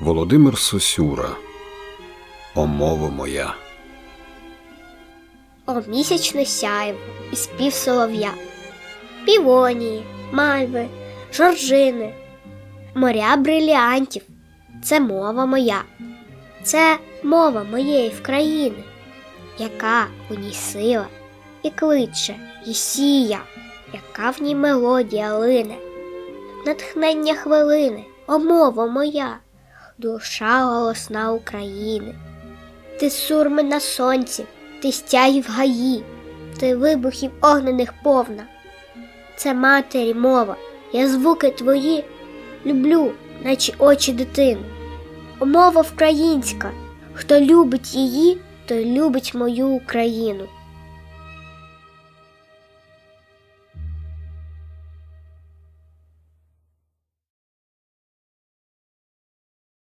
Володимир Сосюра. О мова моя. О місячне сяйво і спів солов'я, півонії, мальви, жоржини, моря бриліантів. Це мова моя, це мова моєї вкраїни, яка у ній сила і кличе, і сія, яка в ній мелодія лине, натхнення хвилини, о моя, душа голосна України. Ти сурми на сонці, ти стягів гаї, ти вибухів огнених повна. Це матері мова, я звуки твої люблю, наче очі дитини. Мова українська, хто любить її, той любить мою Україну.